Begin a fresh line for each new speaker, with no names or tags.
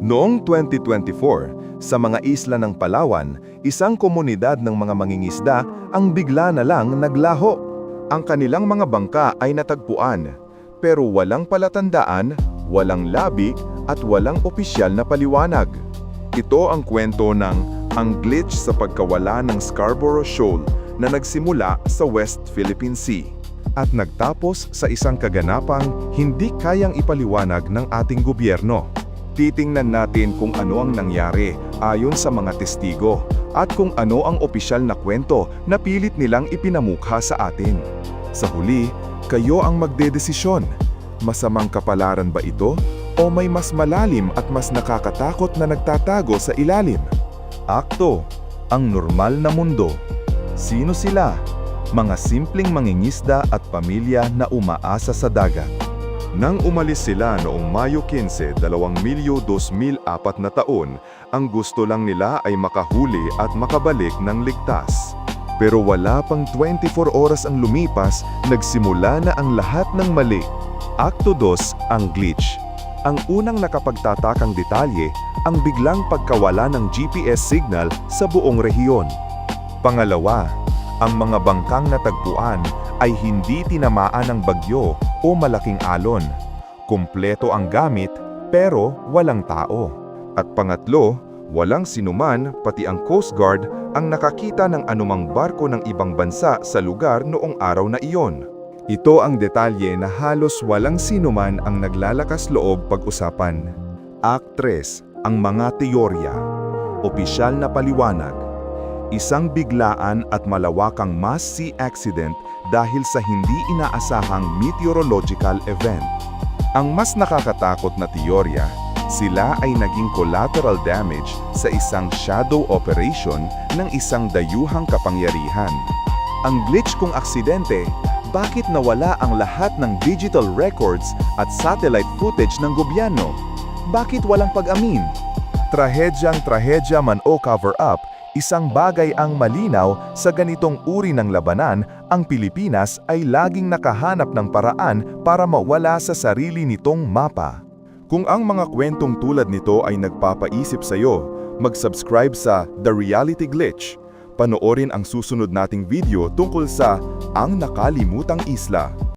Noong 2024, sa mga isla ng Palawan, isang komunidad ng mga mangingisda ang bigla na lang naglaho. Ang kanilang mga bangka ay natagpuan, pero walang palatandaan, walang labi at walang opisyal na paliwanag. Ito ang kwento ng ang glitch sa pagkawala ng Scarborough Shoal na nagsimula sa West Philippine Sea at nagtapos sa isang kaganapang hindi kayang ipaliwanag ng ating gobyerno. Titingnan natin kung ano ang nangyari ayon sa mga testigo at kung ano ang opisyal na kwento na pilit nilang ipinamukha sa atin. Sa huli, kayo ang magdedesisyon. Masamang kapalaran ba ito o may mas malalim at mas nakakatakot na nagtatago sa ilalim? Akto, ang normal na mundo. Sino sila? Mga simpleng mangingisda at pamilya na umaasa sa dagat. Nang umalis sila noong Mayo 15, 2024 na taon, ang gusto lang nila ay makahuli at makabalik ng ligtas. Pero wala pang 24 oras ang lumipas, nagsimula na ang lahat ng mali. Akto 2, ang glitch. Ang unang nakapagtatakang detalye, ang biglang pagkawala ng GPS signal sa buong rehiyon. Pangalawa, ang mga bangkang natagpuan ay hindi tinamaan ng bagyo o malaking alon. Kumpleto ang gamit pero walang tao. At pangatlo, walang sinuman pati ang Coast Guard ang nakakita ng anumang barko ng ibang bansa sa lugar noong araw na iyon. Ito ang detalye na halos walang sinuman ang naglalakas loob pag-usapan. Act 3, ang mga teorya. Opisyal na paliwanag. Isang biglaan at malawakang mass sea accident dahil sa hindi inaasahang meteorological event. Ang mas nakakatakot na teorya, sila ay naging collateral damage sa isang shadow operation ng isang dayuhang kapangyarihan. Ang glitch kung aksidente, bakit nawala ang lahat ng digital records at satellite footage ng gobyerno? Bakit walang pag-amin? Trahedyang trahedya man o cover-up, isang bagay ang malinaw sa ganitong uri ng labanan, ang Pilipinas ay laging nakahanap ng paraan para mawala sa sarili nitong mapa. Kung ang mga kwentong tulad nito ay nagpapaisip sa iyo, mag-subscribe sa The Reality Glitch. Panoorin ang susunod nating video tungkol sa Ang Nakalimutang Isla.